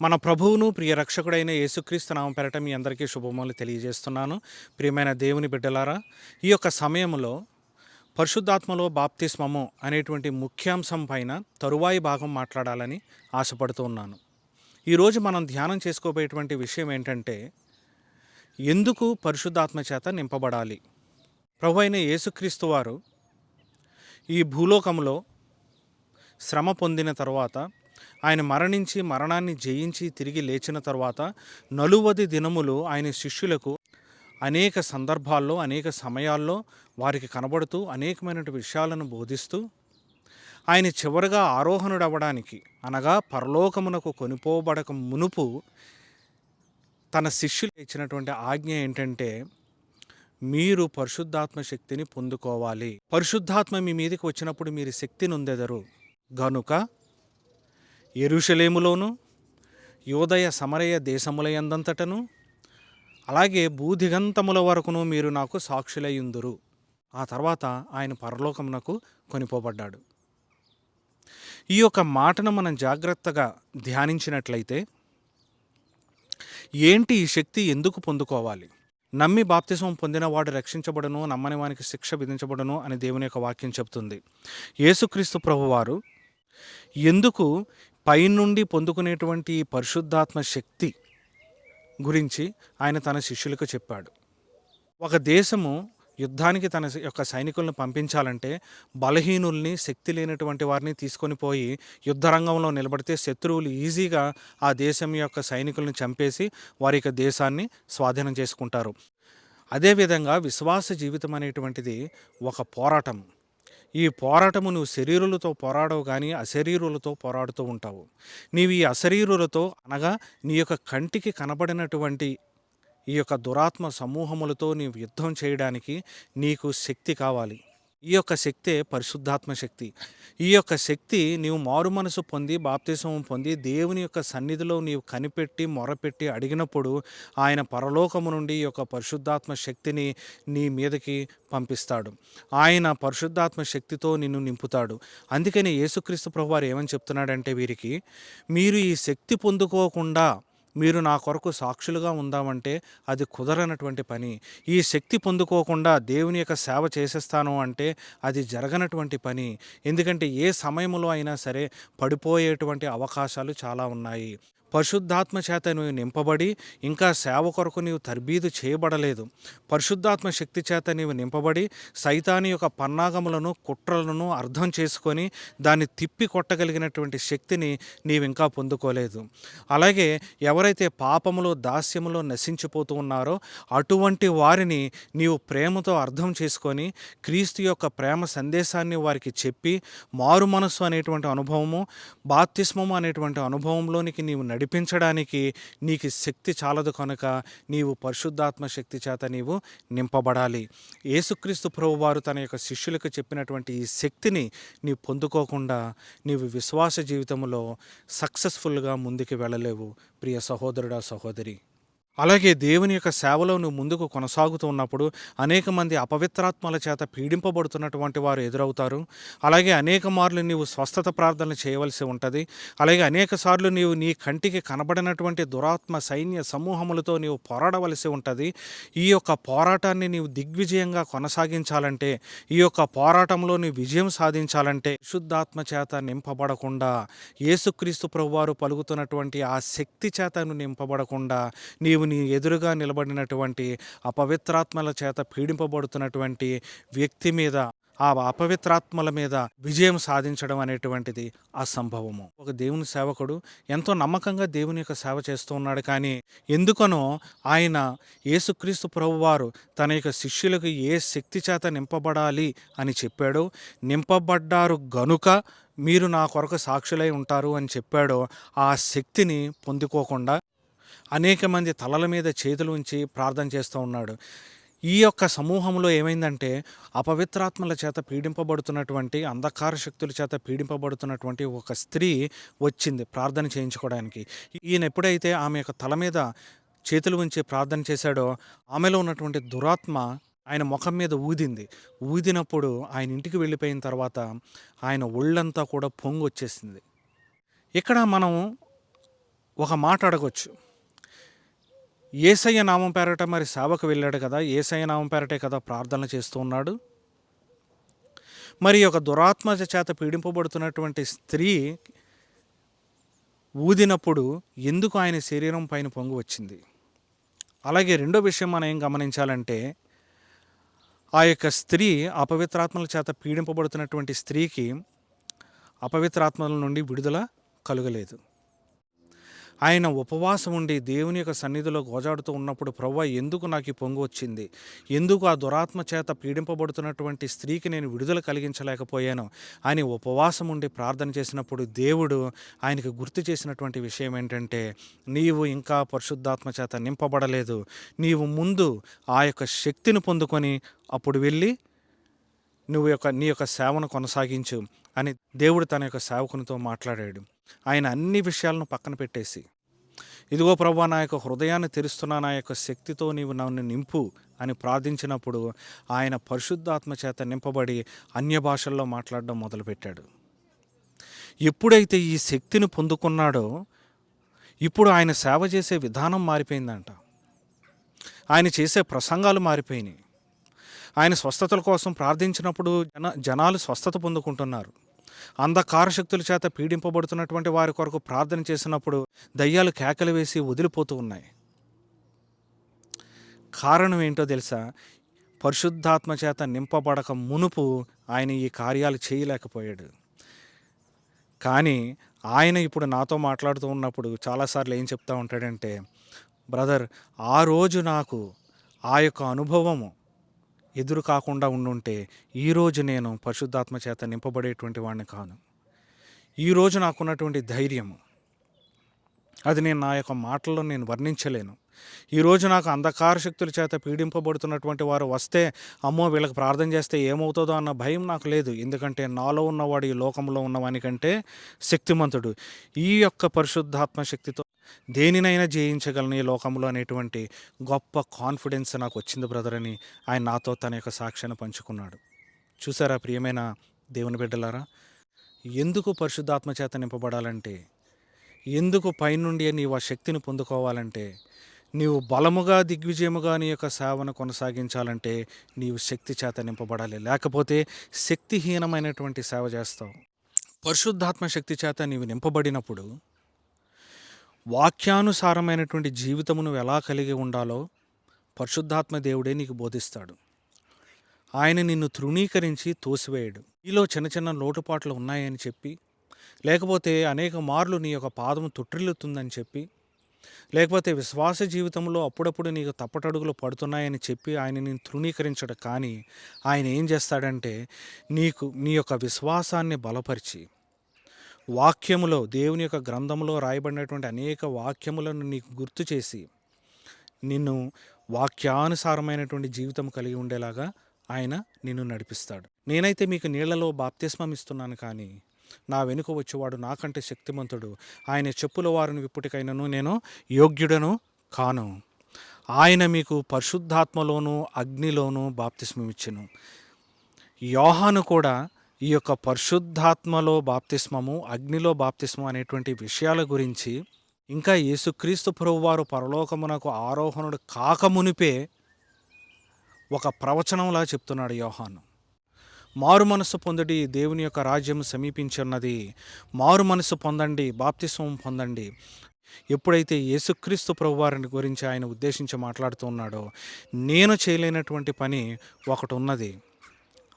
మన ప్రభువును ప్రియ రక్షకుడైన యేసుక్రీస్తు నామం పెరట మీ అందరికీ శుభములు తెలియజేస్తున్నాను. ప్రియమైన దేవుని బిడ్డలారా ఈ యొక్క సమయంలో పరిశుద్ధాత్మలో బాప్తిస్మము అనేటువంటి ముఖ్యాంశం పైన తరువాయి భాగం మాట్లాడాలని ఆశపడుతూ ఉన్నాను. ఈరోజు మనం ధ్యానం చేసుకోబోయేటువంటి విషయం ఏంటంటే ఎందుకు పరిశుద్ధాత్మ చేత నింపబడాలి? ప్రభు అయిన యేసుక్రీస్తు వారు ఈ భూలోకంలో శ్రమ పొందిన తర్వాత ఆయన మరణించి మరణాన్ని జయించి తిరిగి లేచిన తర్వాత నలువది దినములు ఆయన శిష్యులకు అనేక సందర్భాల్లో అనేక సమయాల్లో వారికి కనబడుతూ అనేకమైన విషయాలను బోధిస్తూ ఆయన చివరగా ఆరోహణుడవడానికి అనగా పరలోకమునకు కొనిపోబడక మునుపు తన శిష్యులు ఇచ్చినటువంటి ఆజ్ఞ ఏంటంటే మీరు పరిశుద్ధాత్మ శక్తిని పొందుకోవాలి. పరిశుద్ధాత్మ మీ మీదకి వచ్చినప్పుడు మీరు శక్తిని ఉందెదరు. గనుక ఎరుషలేములోను యోదయ సమరయ దేశములయందంతటను అలాగే భూదిగంతముల వరకును మీరు నాకు సాక్షులయ్యుందురు. ఆ తర్వాత ఆయన పరలోకమునకు కొనిపోబడ్డాడు. ఈ యొక్క మాటను మనం జాగ్రత్తగా ధ్యానించినట్లయితే ఏంటి ఈ శక్తి ఎందుకు పొందుకోవాలి? నమ్మి బాప్తిసం పొందినవాడు రక్షించబడను నమ్మని వానికి శిక్ష విధించబడను అని దేవుని యొక్క వాక్యం చెప్తుంది. యేసుక్రీస్తు ప్రభువారు ఎందుకు పైనుండి పొందుకునేటువంటి ఈ పరిశుద్ధాత్మ శక్తి గురించి ఆయన తన శిష్యులకు చెప్పాడు. ఒక దేశము యుద్ధానికి తన యొక్క సైనికులను పంపించాలంటే బలహీనుల్ని శక్తి లేనటువంటి వారిని తీసుకొని పోయి యుద్ధ రంగంలో నిలబడితే శత్రువులు ఈజీగా ఆ దేశం యొక్క సైనికులను చంపేసి వారి యొక్క దేశాన్ని స్వాధీనం చేసుకుంటారు. అదేవిధంగా విశ్వాస జీవితం అనేటువంటిది ఒక పోరాటం. ఈ పోరాటము నువ్వు శరీరులతో పోరాడవు కానీ అశరీరులతో పోరాడుతూ ఉంటావు. నీవు ఈ అశరీరులతో అనగా నీ యొక్క కంటికి కనబడినటువంటి ఈ యొక్క దురాత్మ సమూహములతో నీవు యుద్ధం చేయడానికి నీకు శక్తి కావాలి. ఈ యొక్క శక్తే పరిశుద్ధాత్మ శక్తి. ఈ యొక్క శక్తి నీవు మారు మనసు పొంది బాప్తిసం పొంది దేవుని యొక్క సన్నిధిలో నీవు కనిపెట్టి మొరపెట్టి అడిగినప్పుడు ఆయన పరలోకము నుండి ఈ యొక్క పరిశుద్ధాత్మ శక్తిని నీ మీదకి పంపిస్తాడు. ఆయన పరిశుద్ధాత్మ శక్తితో నిన్ను నింపుతాడు. అందుకని యేసుక్రీస్తు ప్రభు వారు ఏమని చెప్తున్నాడంటే వీరికి మీరు ఈ శక్తి పొందుకోకుండా మీరు నా కొరకు సాక్షులుగా ఉందామంటే అది కుదరనటువంటి పని. ఈ శక్తి పొందుకోకుండా దేవుని యొక్క సేవ చేసేస్తాను అంటే అది జరగనటువంటి పని. ఎందుకంటే ఏ సమయంలో అయినా సరే పడిపోయేటువంటి అవకాశాలు చాలా ఉన్నాయి. పరిశుద్ధాత్మ చేత నువ్వు నింపబడి ఇంకా సేవ కొరకు నీవు తర్బీదు చేయబడలేదు. పరిశుద్ధాత్మ శక్తి చేత నీవు నింపబడి సైతాని యొక్క పన్నాగములను కుట్రలను అర్థం చేసుకొని దాన్ని తిప్పి కొట్టగలిగినటువంటి శక్తిని నీవు ఇంకా పొందుకోలేదు. అలాగే ఎవరైతే పాపములో దాస్యములో నశించిపోతూ ఉన్నారో అటువంటి వారిని నీవు ప్రేమతో అర్థం చేసుకొని క్రీస్తు యొక్క ప్రేమ సందేశాన్ని వారికి చెప్పి మారు మనస్సు అనేటువంటి అనుభవము బాప్తిస్మము అనేటువంటి అనుభవంలోనికి నీవు నడిపించడానికి నీకు శక్తి చాలదు కనుక నీవు పరిశుద్ధాత్మ శక్తి చేత నీవు నింపబడాలి. యేసుక్రీస్తు ప్రభు వారు తన యొక్క శిష్యులకు చెప్పినటువంటి ఈ శక్తిని నీ పొందుకోకుండా నీవు విశ్వాస జీవితంలో సక్సెస్ఫుల్గా ముందుకు వెళ్ళలేవు. ప్రియ సహోదరుడా సహోదరి అలాగే దేవుని యొక్క సేవలో నువ్వు ముందుకు కొనసాగుతూ ఉన్నప్పుడు అనేక మంది అపవిత్రాత్మల చేత పీడింపబడుతున్నటువంటి వారు ఎదురవుతారు. అలాగే అనేక మార్లు నీవు స్వస్థత ప్రార్థనలు చేయవలసి ఉంటుంది. అలాగే అనేక సార్లు నీవు నీ కంటికి కనబడినటువంటి దురాత్మ సైన్య సమూహములతో నీవు పోరాడవలసి ఉంటుంది. ఈ యొక్క పోరాటాన్ని నీవు దిగ్విజయంగా కొనసాగించాలంటే ఈ యొక్క పోరాటంలో నీ విజయం సాధించాలంటే శుద్ధాత్మ చేత నింపబడకుండా యేసుక్రీస్తు ప్రభువారు పలుకుతున్నటువంటి ఆ శక్తి చేత నింపబడకుండా నీవు నీ ఎదురుగా నిలబడినటువంటి అపవిత్రాత్మల చేత పీడింపబడుతున్నటువంటి వ్యక్తి మీద ఆ అపవిత్రాత్మల మీద విజయం సాధించడం అనేటువంటిది అసంభవము. ఒక దేవుని సేవకుడు ఎంతో నమ్మకంగా దేవుని యొక్క సేవ చేస్తూ ఉన్నాడు. కానీ ఎందుకనో ఆయన యేసుక్రీస్తు ప్రభువారు తన యొక్క శిష్యులకు ఏ శక్తి చేత నింపబడాలి అని చెప్పాడో నింపబడ్డారు గనుక మీరు నా కొరకు సాక్షులై ఉంటారు అని చెప్పాడో ఆ శక్తిని పొందుకోకుండా అనేక మంది తలల మీద చేతులు ఉంచి ప్రార్థన చేస్తూ ఉన్నాడు. ఈ యొక్క సమూహంలో ఏమైందంటే అపవిత్రాత్మల చేత పీడింపబడుతున్నటువంటి అంధకార శక్తుల చేత పీడింపబడుతున్నటువంటి ఒక స్త్రీ వచ్చింది ప్రార్థన చేయించుకోవడానికి. ఈయన ఎప్పుడైతే ఆమె యొక్క తల మీద చేతులు ఉంచి ప్రార్థన చేశాడో ఆమెలో ఉన్నటువంటి దురాత్మ ఆయన ముఖం మీద ఊదింది. ఊదినప్పుడు ఆయన ఇంటికి వెళ్ళిపోయిన తర్వాత ఆయన ఒళ్ళంతా కూడా పొంగు వచ్చేసింది ఇక్కడ మనం ఒక మాట అడగొచ్చు. ఏసయ్య నామం పేరట మరి సేవకు వెళ్ళాడు కదా ఏసయ్య నామం పేరటే కదా ప్రార్థన చేస్తూ ఉన్నాడు. మరి ఒక దురాత్మ చేత పీడింపబడుతున్నటువంటి స్త్రీ ఊదినప్పుడు ఎందుకు ఆయన శరీరం పైన పొంగు వచ్చింది? అలాగే రెండో విషయం మనం ఏం గమనించాలంటే ఆ యొక్క స్త్రీ అపవిత్రాత్మల చేత పీడింపబడుతున్నటువంటి స్త్రీకి అపవిత్రాత్మల నుండి విడుదల కలుగలేదు. ఆయన ఉపవాసం ఉండి దేవుని యొక్క సన్నిధిలో గోజాడుతూ ఉన్నప్పుడు ప్రవ్వ ఎందుకు నాకు ఈ పొంగు వచ్చింది? ఎందుకు ఆ దురాత్మ చేత పీడింపబడుతున్నటువంటి స్త్రీకి నేను విడుదల కలిగించలేకపోయాను? అని ఉపవాసం ఉండి ప్రార్థన చేసినప్పుడు దేవుడు ఆయనకు గుర్తు చేసినటువంటి విషయం ఏంటంటే నీవు ఇంకా పరిశుద్ధాత్మ చేత నింపబడలేదు. నీవు ముందు ఆ యొక్క శక్తిని పొందుకొని అప్పుడు వెళ్ళి నువ్వు యొక్క నీ యొక్క సేవను కొనసాగించు అని దేవుడు తన యొక్క సేవకునితో మాట్లాడాడు. ఆయన అన్ని విషయాలను పక్కన పెట్టేసి ఇదిగో ప్రభా నా యొక్క హృదయాన్ని తెరుస్తున్న నా యొక్క శక్తితో నీవు నన్ను నింపు అని ప్రార్థించినప్పుడు ఆయన పరిశుద్ధాత్మ చేత నింపబడి అన్య భాషల్లో మాట్లాడడం మొదలుపెట్టాడు. ఎప్పుడైతే ఈ శక్తిని పొందుకున్నాడో ఇప్పుడు ఆయన సేవ చేసే విధానం మారిపోయిందంట. ఆయన చేసే ప్రసంగాలు మారిపోయినాయి. ఆయన స్వస్థతల కోసం ప్రార్థించినప్పుడు జన జనాలు స్వస్థత పొందుకుంటున్నారు. అంధకార శక్తుల చేత పీడింపబడుతున్నటువంటి వారి కొరకు ప్రార్థన చేసినప్పుడు దయ్యాలు కేకలు వేసి వదిలిపోతూ ఉన్నాయి. కారణం ఏంటో తెలుసా? పరిశుద్ధాత్మ చేత నింపబడక మునుపు ఆయన ఈ కార్యాలు చేయలేకపోయాడు. కానీ ఆయన ఇప్పుడు నాతో మాట్లాడుతూ ఉన్నప్పుడు చాలాసార్లు ఏం చెప్తా ఉంటాడంటే బ్రదర్ ఆ రోజు నాకు ఆ యొక్క అనుభవము ఎదురు కాకుండా ఉండుంటే ఈరోజు నేను పరిశుద్ధాత్మ చేత నింపబడేటువంటి వాడిని కాను. ఈరోజు నాకున్నటువంటి ధైర్యము. అది నేను నా యొక్క మాటల్లో నేను వర్ణించలేను. ఈరోజు నాకు అంధకార శక్తుల చేత పీడింపబడుతున్నటువంటి వారు వస్తే అమ్మో వీళ్ళకి ప్రార్థన చేస్తే ఏమవుతుందో అన్న భయం నాకు లేదు. ఎందుకంటే నాలో ఉన్నవాడు ఈ లోకంలో ఉన్నవానికంటే శక్తిమంతుడు. ఈ యొక్క పరిశుద్ధాత్మ శక్తితో దేనినైనా జయించగలను ఈ లోకంలో అనేటువంటి గొప్ప కాన్ఫిడెన్స్ నాకు వచ్చింది బ్రదర్ అని ఆయన నాతో తన యొక్క సాక్ష్యాన్ని పంచుకున్నాడు. చూసారా ప్రియమైన దేవుని బిడ్డలారా? ఎందుకు పరిశుద్ధాత్మ చేత నింపబడాలంటే ఎందుకు పైనుండి నీవు ఆ శక్తిని పొందుకోవాలంటే నీవు బలముగా దిగ్విజయముగా నీ యొక్క సేవను కొనసాగించాలంటే నీవు శక్తి చేత నింపబడాలి. లేకపోతే శక్తిహీనమైనటువంటి సేవ చేస్తావు. పరిశుద్ధాత్మ శక్తి చేత నీవు నింపబడినప్పుడు వాక్యానుసారమైనటువంటి జీవితము నువ్వు ఎలా కలిగి ఉండాలో పరిశుద్ధాత్మ దేవుడే నీకు బోధిస్తాడు. ఆయన నిన్ను తృణీకరించి తోసివేయడు. నీలో చిన్న చిన్న లోటుపాట్లు ఉన్నాయని చెప్పి లేకపోతే అనేక మార్లు నీ యొక్క పాదం తొట్టిల్లుతుందని చెప్పి లేకపోతే విశ్వాస జీవితంలో అప్పుడప్పుడు నీకు తప్పటడుగులు పడుతున్నాయని చెప్పి ఆయన నేను తృణీకరించడు. కానీ ఆయన ఏం చేస్తాడంటే నీకు నీ యొక్క విశ్వాసాన్ని బలపరిచి వాక్యములో దేవుని యొక్క గ్రంథంలో రాయబడినటువంటి అనేక వాక్యములను నీకు గుర్తు చేసి నిన్ను వాక్యానుసారమైనటువంటి జీవితం కలిగి ఉండేలాగా ఆయన నిన్ను నడిపిస్తాడు. నేనైతే మీకు నీళ్ళలో బాప్తిస్మం ఇస్తున్నాను కానీ నా వెనుక వచ్చేవాడు నాకంటే శక్తిమంతుడు. ఆయన చెప్పుల వారిని ఇప్పటికైనాను నేను యోగ్యుడను కాను. ఆయన మీకు పరిశుద్ధాత్మలోను అగ్నిలోను బాప్తిస్మమిచ్చను. యోహాను కూడా ఈ యొక్క పరిశుద్ధాత్మలో బాప్తిస్మము అగ్నిలో బాప్తిస్మం అనేటువంటి విషయాల గురించి ఇంకా యేసుక్రీస్తు ప్రభువారు పరలోకమునకు ఆరోహణుడు కాకమునిపే ఒక ప్రవచనంలా చెప్తున్నాడు యోహాను. మారు మనసు పొందడి దేవుని యొక్క రాజ్యం సమీపించున్నది. మారు మనసు పొందండి బాప్తిస్వం పొందండి. ఎప్పుడైతే యేసుక్రీస్తు ప్రభువారిని గురించి ఆయన ఉద్దేశించి మాట్లాడుతూ ఉన్నాడో నేను చేయలేనటువంటి పని ఒకటి ఉన్నది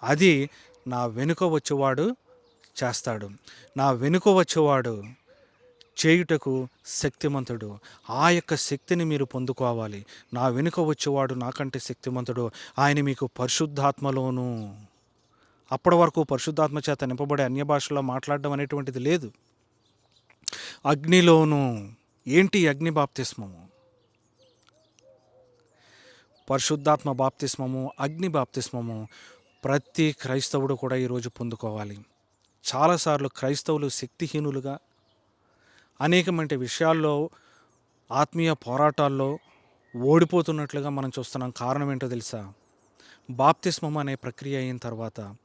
అది నా వెనుక వచ్చేవాడు చేస్తాడు. నా వెనుక వచ్చేవాడు చేయుటకు శక్తిమంతుడు. ఆ యొక్క శక్తిని మీరు పొందుకోవాలి. నా వెనుక వచ్చేవాడు నాకంటే శక్తిమంతుడు. ఆయన మీకు పరిశుద్ధాత్మలోనూ అప్పటి వరకు పరిశుద్ధాత్మ చేత నింపబడే అన్య భాషలో మాట్లాడడం అనేటువంటిది లేదు. అగ్నిలోను ఏంటి అగ్ని బాప్తిస్మము? పరిశుద్ధాత్మ బాప్తిస్మము అగ్ని బాప్తిస్మము ప్రతి క్రైస్తవుడు కూడా ఈరోజు పొందుకోవాలి. చాలాసార్లు క్రైస్తవులు శక్తిహీనులుగా అనేకమంటి విషయాల్లో ఆత్మీయ పోరాటాల్లో ఓడిపోతున్నట్లుగా మనం చూస్తున్నాం. కారణం ఏంటో తెలుసా? బాప్తిస్మం అనే ప్రక్రియ అయిన తర్వాత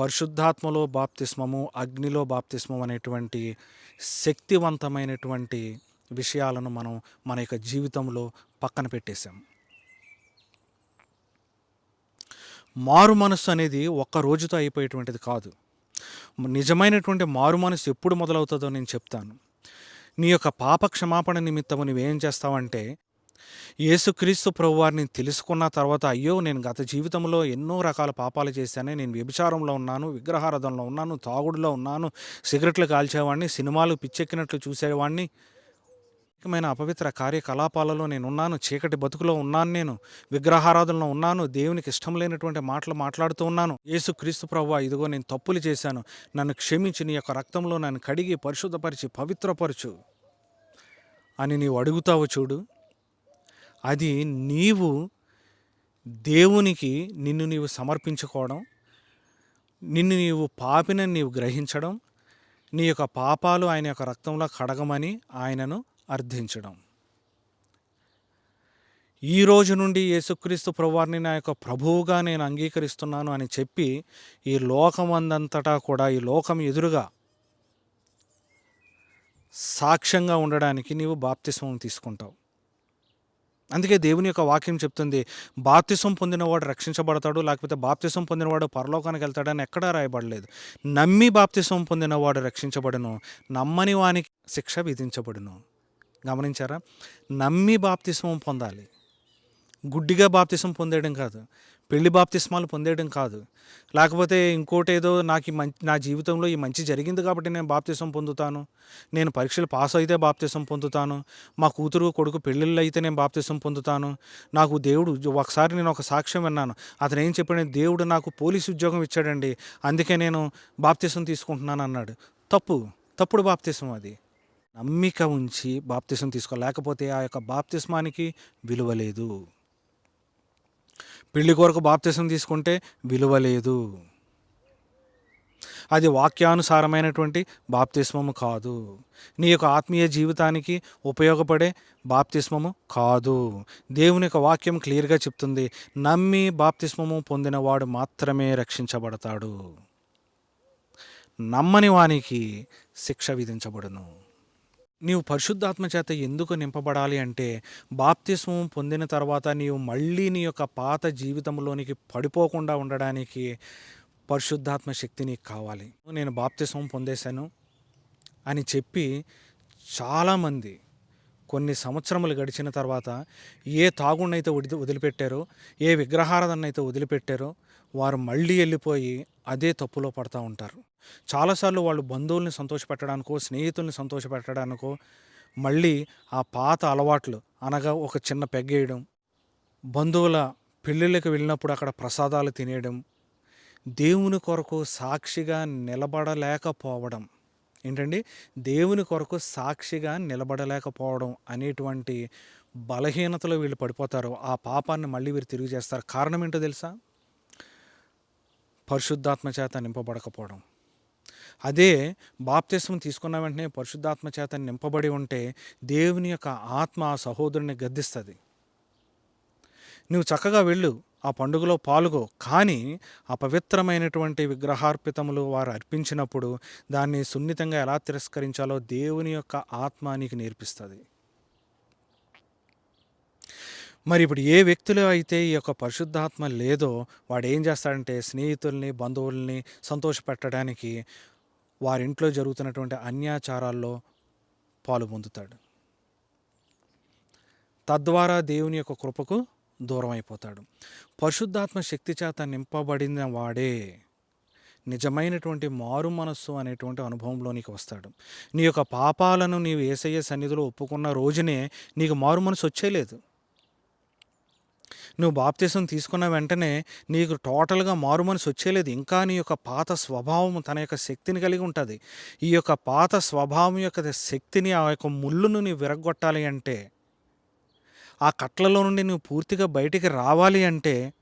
పరిశుద్ధాత్మలో బాప్తిస్మము అగ్నిలో బాప్తిస్మం అనేటువంటి శక్తివంతమైనటువంటి విషయాలను మనం మన యొక్క జీవితంలో పక్కన పెట్టేశాం. మారు మనస్సు అనేది ఒక్క రోజుతో అయిపోయేటువంటిది కాదు. నిజమైనటువంటి మారు మనసు ఎప్పుడు మొదలవుతుందో నేను చెప్తాను. నీ యొక్క పాప క్షమాపణ నిమిత్తము నువ్వేం చేస్తావంటే యేసుక్రీస్తు ప్రభువారిని తెలుసుకున్న తర్వాత అయ్యో నేను గత జీవితంలో ఎన్నో రకాల పాపాలు చేశానే నేను వ్యభిచారంలో ఉన్నాను విగ్రహారాధనలో ఉన్నాను తాగుడులో ఉన్నాను సిగరెట్లు కాల్చేవాడిని సినిమాలు పిచ్చెక్కినట్లు చూసేవాడిని అనేకమైన అపవిత్ర కార్యకలాపాలలో నేను ఉన్నాను చీకటి బతుకులో ఉన్నాను నేను విగ్రహారాధనలో ఉన్నాను దేవునికి ఇష్టం లేనటువంటి మాటలు మాట్లాడుతూ ఉన్నాను. యేసుక్రీస్తు ప్రభు ఇదిగో నేను తప్పులు చేశాను నన్ను క్షమించి నీ యొక్క రక్తంలో నన్ను కడిగి పరిశుద్ధపరిచి పవిత్రపరచు అని నీవు అడుగుతావు చూడు. అది నీవు దేవునికి నిన్ను నీవు సమర్పించుకోవడం నిన్ను నీవు పాపినని నీవు గ్రహించడం నీ యొక్క పాపాలు ఆయన యొక్క రక్తంలో కడగమని ఆయనను అర్థించడం. ఈ రోజు నుండి యేసుక్రీస్తు ప్రభువారిని నా యొక్క ప్రభువుగా నేను అంగీకరిస్తున్నాను అని చెప్పి ఈ లోకమందంతటా కూడా ఈ లోకం ఎదురుగా సాక్ష్యంగా ఉండడానికి నీవు బాప్తిస్మం తీసుకుంటావు. అందుకే దేవుని యొక్క వాక్యం చెప్తుంది బాప్తిసం పొందినవాడు రక్షించబడతాడు లేకపోతే బాప్తిసం పొందినవాడు పరలోకానికి వెళ్తాడని ఎక్కడా రాయబడలేదు. నమ్మి బాప్తిసం పొందినవాడు రక్షించబడును నమ్మని వానికి శిక్ష విధించబడును. గమనించారా? నమ్మి బాప్తిసం పొందాలి. గుడ్డిగా బాప్తిసం పొందేయడం కాదు. పెళ్ళి బాప్తిస్మాలు పొందేయడం కాదు. లేకపోతే ఇంకోటి ఏదో నాకు ఈ మంచి నా జీవితంలో ఈ మంచి జరిగింది కాబట్టి నేను బాప్తిసం పొందుతాను. నేను పరీక్షలు పాస్ అయితే బాప్తిసం పొందుతాను. మా కూతురు కొడుకు పెళ్ళిళ్ళు అయితే నేను బాప్తిసం పొందుతాను. నాకు దేవుడు ఒకసారి నేను ఒక సాక్ష్యం విన్నాను. అతను ఏం చెప్పాడు దేవుడు నాకు పోలీసు ఉద్యోగం ఇచ్చాడండి. అందుకే నేను బాప్తిసం తీసుకుంటున్నాను అన్నాడు. తప్పు. తప్పుడు బాప్తిసం అది. నమ్మిక ఉంచి బాప్తిసం తీసుకో లేకపోతే ఆ యొక్క బాప్తిస్మానికి విలువ లేదు. పెళ్ళి కొరకు బాప్తిసం తీసుకుంటే విలువ లేదు. అది వాక్యానుసారమైనటువంటి బాప్తిస్మము కాదు. నీ యొక్క ఆత్మీయ జీవితానికి ఉపయోగపడే బాప్తిస్మము కాదు. దేవుని యొక్క వాక్యం క్లియర్గా చెప్తుంది నమ్మి బాప్తిస్మము పొందినవాడు మాత్రమే రక్షించబడతాడు. నమ్మని వానికి శిక్ష విధించబడును. నీవు పరిశుద్ధాత్మ చేత ఎందుకు నింపబడాలి అంటే బాప్తిస్మం పొందిన తర్వాత నీవు మళ్ళీ నీ యొక్క పాత జీవితంలోనికి పడిపోకుండా ఉండడానికి పరిశుద్ధాత్మ శక్తి నీకు కావాలి. నేను బాప్తిస్మం పొందేశాను అని చెప్పి చాలామంది కొన్ని సంవత్సరములు గడిచిన తర్వాత ఏ తాగుణ్ణైతే వదిలి వదిలిపెట్టారో ఏ విగ్రహారాధన అయితే వదిలిపెట్టారో వారు మళ్ళీ వెళ్ళిపోయి అదే తప్పులో పడతా ఉంటారు. చాలాసార్లు వాళ్ళు బంధువుల్ని సంతోషపెట్టడానికో స్నేహితుల్ని సంతోషపెట్టడానికో మళ్ళీ ఆ పాత అలవాట్లు అనగా ఒక చిన్న పెగ్గేయడం బంధువుల పెళ్ళిళ్ళకి వెళ్ళినప్పుడు అక్కడ ప్రసాదాలు తినేయడం దేవుని కొరకు సాక్షిగా నిలబడలేకపోవడం. ఏంటండి? దేవుని కొరకు సాక్షిగా నిలబడలేకపోవడం అనేటువంటి బలహీనతలో వీళ్ళు పడిపోతారు. ఆ పాపాన్ని మళ్ళీ వీరు తిరిగి చేస్తారు. కారణం ఏంటో తెలుసా? పరిశుద్ధాత్మ చేత నింపబడకపోవడం. అదే బాప్తిస్మం తీసుకున్న వెంటనే పరిశుద్ధాత్మ చేత నింపబడి ఉంటే దేవుని యొక్క ఆత్మ ఆ సహోదరుని గద్దిస్తుంది. నువ్వు చక్కగా వెళ్ళు ఆ పండుగలో పాల్గో. కానీ అపవిత్రమైనటువంటి విగ్రహార్పితములు వారు అర్పించినప్పుడు దాన్ని సున్నితంగా ఎలా తిరస్కరించాలో దేవుని యొక్క ఆత్మ నీకు నేర్పిస్తుంది. మరి ఇప్పుడు ఏ వ్యక్తిలో అయితే ఈ యొక్క పరిశుద్ధాత్మ లేదో వాడు ఏం చేస్తాడంటే స్నేహితుల్ని బంధువుల్ని సంతోషపెట్టడానికి వారింట్లో జరుగుతున్నటువంటి అన్యాచారాల్లో పాలు పొందుతాడు. తద్వారా దేవుని యొక్క కృపకు దూరం అయిపోతాడు పరిశుద్ధాత్మ శక్తి చేత నింపబడిన వాడే నిజమైనటువంటి మారు మనస్సు అనేటువంటి అనుభవంలోనికి వస్తాడు. నీ యొక్క పాపాలను నీవు ఏసయ్య సన్నిధిలో ఒప్పుకున్న రోజునే నీకు మారు మనసు వచ్చేయలేదు నువ్వు బాప్తీసం తీసుకున్న వెంటనే నీకు టోటల్గా మారు మనసు వచ్చేలేదు. ఇంకా నీ యొక్క పాత స్వభావం తన యొక్క శక్తిని కలిగి ఉంటుంది. ఈ యొక్క పాత స్వభావం యొక్క శక్తిని ఆ యొక్క ముళ్ళును నీవు విరగొట్టాలి అంటే ఆ కట్లలో నుండి నువ్వు పూర్తిగా బయటికి రావాలి అంటే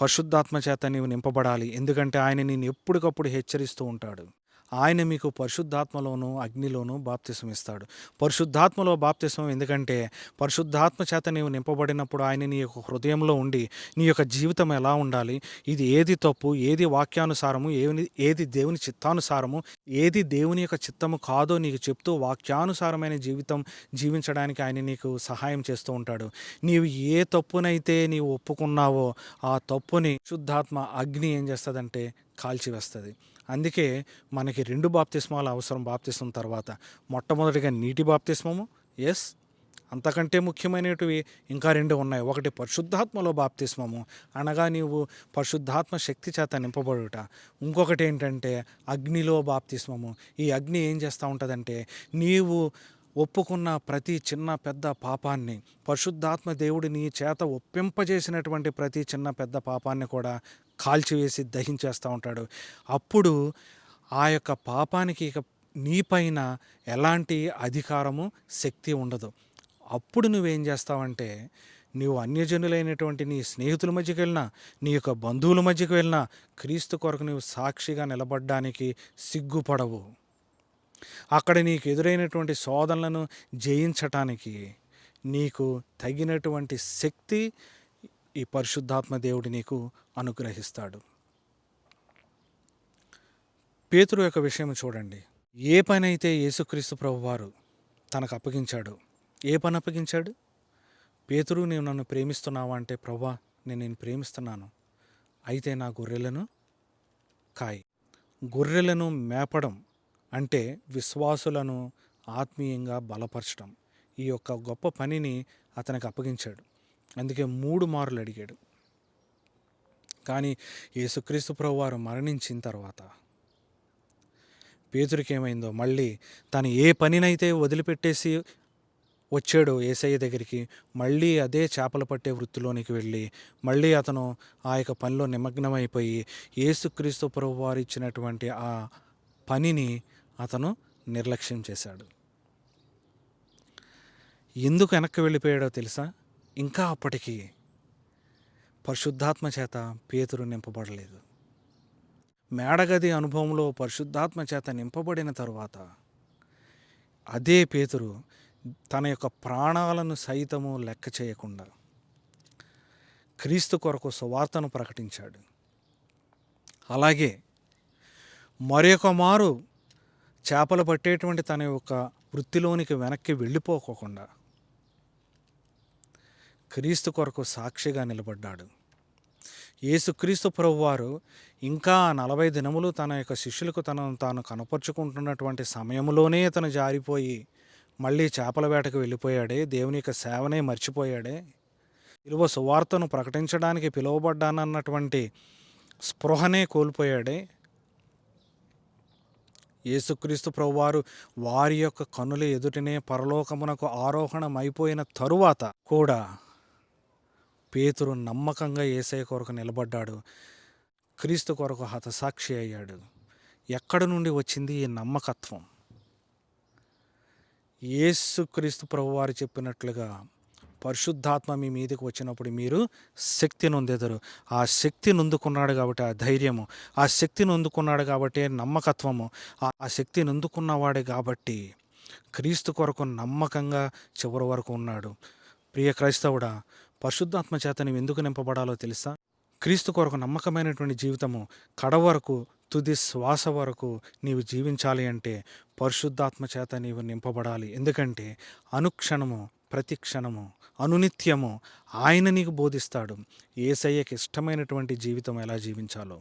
పరిశుద్ధాత్మ చేత నీవు నింపబడాలి. ఎందుకంటే ఆయన నేను ఎప్పటికప్పుడు హెచ్చరిస్తూ ఉంటాడు. ఆయన మీకు పరిశుద్ధాత్మలోను అగ్నిలోను బాప్తిసం ఇస్తాడు పరిశుద్ధాత్మలో బాప్తిసం ఎందుకంటే పరిశుద్ధాత్మ చేత నీవు నింపబడినప్పుడు ఆయన నీ యొక్క హృదయంలో ఉండి నీ యొక్క జీవితం ఎలా ఉండాలి ఇది ఏది తప్పు ఏది వాక్యానుసారము ఏది ఏది దేవుని చిత్తానుసారము ఏది దేవుని యొక్క చిత్తము కాదో నీకు చెప్తూ వాక్యానుసారమైన జీవితం జీవించడానికి ఆయన నీకు సహాయం చేస్తూ ఉంటాడు. నీవు ఏ తప్పునైతే నీవు ఒప్పుకున్నావో ఆ తప్పుని శుద్ధాత్మ అగ్ని ఏం చేస్తుందంటే కాల్చివేస్తుంది. అందుకే మనకి రెండు బాప్తిస్మాలు అవసరం బాప్తిస్మం తర్వాత. మొట్టమొదటిగా నీటి బాప్తిస్మము ఎస్ అంతకంటే ముఖ్యమైనటివి ఇంకా రెండు ఉన్నాయి. ఒకటి పరిశుద్ధాత్మలో బాప్తిస్మము అనగా నీవు పరిశుద్ధాత్మ శక్తి చేత నింపబడుట. ఇంకొకటి ఏంటంటే అగ్నిలో బాప్తిస్మము. ఈ అగ్ని ఏం చేస్తూ ఉంటుందంటే నీవు ఒప్పుకున్న ప్రతి చిన్న పెద్ద పాపాన్ని పరిశుద్ధాత్మ దేవుడి నీ చేత ఒప్పింపజేసినటువంటి ప్రతి చిన్న పెద్ద పాపాన్ని కూడా కాల్చివేసి దహించేస్తూ ఉంటాడు. అప్పుడు ఆ యొక్క పాపానికి ఇక నీపైన ఎలాంటి అధికారము శక్తి ఉండదు. అప్పుడు నువ్వేం చేస్తావంటే నీవు అన్యజనులైనటువంటి నీ స్నేహితుల మధ్యకి వెళ్ళినా నీ యొక్క బంధువుల మధ్యకి వెళ్ళినా క్రీస్తు కొరకు నీవు సాక్షిగా నిలబడ్డానికి సిగ్గుపడవు. అక్కడ నీకు ఎదురైనటువంటి శోధనలను జయించటానికి నీకు తగినటువంటి శక్తి ఈ పరిశుద్ధాత్మ దేవుడు నీకు అనుగ్రహిస్తాడు. పేతురు యొక్క విషయం చూడండి. ఏ పని అయితే యేసుక్రీస్తు ప్రభువారు తనకు అప్పగించాడు ఏ పని అప్పగించాడు? పేతురు నీవు నన్ను ప్రేమిస్తున్నావా? అంటే ప్రభా నేను నేను ప్రేమిస్తున్నాను. అయితే నా గొర్రెలను కాయి. గొర్రెలను మేపడం అంటే విశ్వాసులను ఆత్మీయంగా బలపరచడం. ఈ యొక్క గొప్ప పనిని అతనికి అప్పగించాడు. అందుకే మూడు మార్లు అడిగాడు. కానీ యేసుక్రీస్తు ప్రభు వారు మరణించిన తర్వాత పేతురికి ఏమైందో మళ్ళీ తను ఏ పనినైతే వదిలిపెట్టేసి వచ్చాడో ఏసయ్య దగ్గరికి మళ్ళీ అదే చేపలు పట్టే వృత్తిలోనికి వెళ్ళి మళ్ళీ అతను ఆ యొక్క పనిలో నిమగ్నమైపోయి యేసుక్రీస్తు ప్రభు వారు ఇచ్చినటువంటి ఆ పనిని అతను నిర్లక్ష్యం చేశాడు. ఎందుకు వెనక్కి వెళ్ళిపోయాడో తెలుసా? ఇంకా అప్పటికీ పరిశుద్ధాత్మ చేత పేతురు నింపబడలేదు. మేడగది అనుభవంలో పరిశుద్ధాత్మ చేత నింపబడిన తరువాత అదే పేతురు తన యొక్క ప్రాణాలను సైతము లెక్క చేయకుండా క్రీస్తు కొరకు సువార్తను ప్రకటించాడు. అలాగే మరొక మారు చేపలు పట్టేటువంటి తన యొక్క వృత్తిలోనికి వెనక్కి వెళ్ళిపోకోకుండా క్రీస్తు కొరకు సాక్షిగా నిలబడ్డాడు. యేసుక్రీస్తు ప్రభువారు ఇంకా నలభై దినములు తన యొక్క శిష్యులకు తనను తాను కనపరుచుకుంటున్నటువంటి సమయంలోనే తను జారిపోయి మళ్ళీ చేపల వేటకు వెళ్ళిపోయాడే దేవుని యొక్క సేవనే మర్చిపోయాడే ఇలువ సువార్తను ప్రకటించడానికి పిలువబడ్డానన్నటువంటి స్పృహనే కోల్పోయాడే యేసుక్రీస్తు ప్రభువారు వారి యొక్క కనుల ఎదుటనే పరలోకమునకు ఆరోహణమైపోయిన తరువాత కూడా పేతురు నమ్మకంగా ఏసై కొరకు నిలబడ్డాడు. క్రీస్తు కొరకు హతసాక్షి అయ్యాడు. ఎక్కడ నుండి వచ్చింది ఈ నమ్మకత్వం? యేసుక్రీస్తు ప్రభువారు చెప్పినట్లుగా పరిశుద్ధాత్మ మీ మీదకి వచ్చినప్పుడు మీరు శక్తి నొందెదరు. ఆ శక్తి నొందుకున్నాడు కాబట్టి ఆ ధైర్యము ఆ శక్తి నొందుకున్నాడు కాబట్టి నమ్మకత్వము ఆ- శక్తి నొందుకున్నవాడే కాబట్టి క్రీస్తు కొరకు నమ్మకంగా చివరి వరకు ఉన్నాడు. ప్రియ క్రైస్తవుడా పరిశుద్ధాత్మ చేత నీవు ఎందుకు నింపబడాలో తెలుసా? క్రీస్తు కొరకు నమ్మకమైనటువంటి జీవితము కడ వరకు తుది శ్వాస వరకు నీవు జీవించాలి అంటే పరిశుద్ధాత్మ చేత నీవు నింపబడాలి. ఎందుకంటే అనుక్షణము ప్రతి క్షణము అనునిత్యము ఆయన నీకు బోధిస్తాడు. ఏసయ్యకి ఇష్టమైనటువంటి జీవితం ఎలా జీవించాలో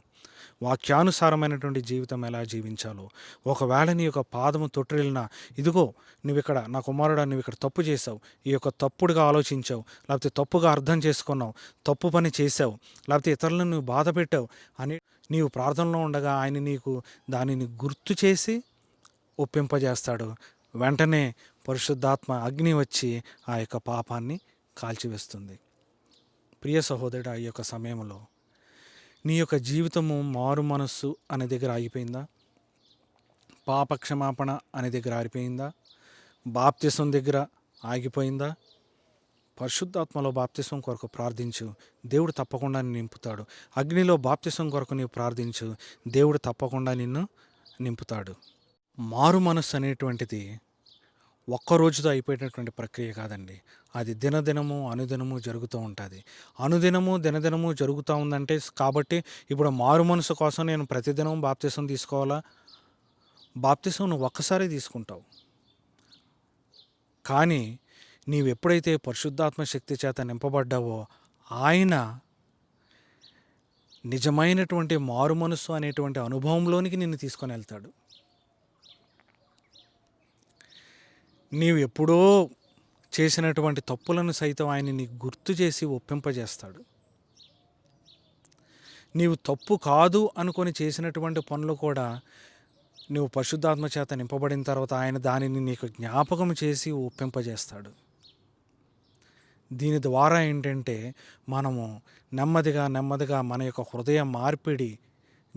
వాక్యానుసారమైనటువంటి జీవితం ఎలా జీవించాలో ఒకవేళ నీ యొక్క పాదము తొట్టిల్లినా ఇదిగో నువ్వు ఇక్కడ నా కుమారుడా నువ్వు ఇక్కడ తప్పు చేసావు ఈ యొక్క తప్పుడుగా ఆలోచించావు లేకపోతే తప్పుగా అర్థం చేసుకున్నావు తప్పు పని చేసావు లేకపోతే ఇతరులను నువ్వు బాధ పెట్టావు అని నీవు ప్రార్థనలో ఉండగా ఆయన నీకు దానిని గుర్తు చేసి ఒప్పింపజేస్తాడు. వెంటనే పరిశుద్ధాత్మ అగ్ని వచ్చి ఆ యొక్క పాపాన్ని కాల్చివేస్తుంది. ప్రియ సహోదరుడు ఆ యొక్క సమయంలో నీ యొక్క జీవితము మారు మనస్సు అనే దగ్గర ఆగిపోయిందా? పాప క్షమాపణ అనే దగ్గర ఆగిపోయిందా బాప్తిసం దగ్గర ఆగిపోయిందా? పరిశుద్ధాత్మలో బాప్తిసం కొరకు ప్రార్థించు. దేవుడు తప్పకుండా నింపుతాడు. అగ్నిలో బాప్తిసం కొరకు నీవు ప్రార్థించు. దేవుడు తప్పకుండా నిన్ను నింపుతాడు. మారు మనస్సు అనేటువంటిది ఒక్క రోజుతో అయిపోయేటటువంటి ప్రక్రియ కాదండి. అది దినదినము అనుదినము జరుగుతూ ఉంటుంది. అనుదినము దినదినము జరుగుతూ ఉందంటే కాబట్టి ఇప్పుడు మారు మనసు కోసం నేను ప్రతిదినం బాప్తిసం తీసుకోవాలా? బాప్తిసం నువ్వు ఒక్కసారి తీసుకుంటావు. కానీ నీవు ఎప్పుడైతే పరిశుద్ధాత్మ శక్తి చేత నింపబడ్డావో ఆయన నిజమైనటువంటి మారు మనసు అనేటువంటి అనుభవంలోనికి నిన్ను తీసుకొని వెళ్తాడు. నీవు ఎప్పుడో చేసినటువంటి తప్పులను సైతం ఆయన నీకు గుర్తు చేసి ఒప్పింపజేస్తాడు. నీవు తప్పు కాదు అనుకొని చేసినటువంటి పనులు కూడా నువ్వు పరిశుద్ధాత్మ చేత నింపబడిన తర్వాత ఆయన దానిని నీకు జ్ఞాపకం చేసి ఒప్పింపజేస్తాడు. దీని ద్వారా ఏంటంటే మనము నెమ్మదిగా నెమ్మదిగా మన యొక్క హృదయ మార్పిడి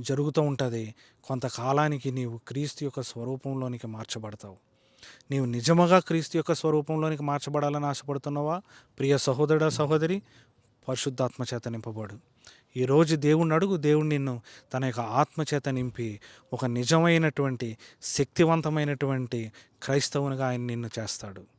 జరుగుతూ ఉంటుంది. కొంతకాలానికి నీవు క్రీస్తు యొక్క స్వరూపంలోనికి మార్చబడతావు. నీవు నిజముగా క్రీస్తు యొక్క స్వరూపంలోనికి మార్చబడాలని ఆశపడుతున్నావా? ప్రియ సహోదరుడ సహోదరి పరిశుద్ధాత్మ చేత నింపబడు. ఈరోజు దేవుణ్ణి అడుగు దేవుడు నిన్ను తన యొక్క ఆత్మచేత నింపి ఒక నిజమైనటువంటి శక్తివంతమైనటువంటి క్రైస్తవునిగా ఆయన నిన్ను చేస్తాడు.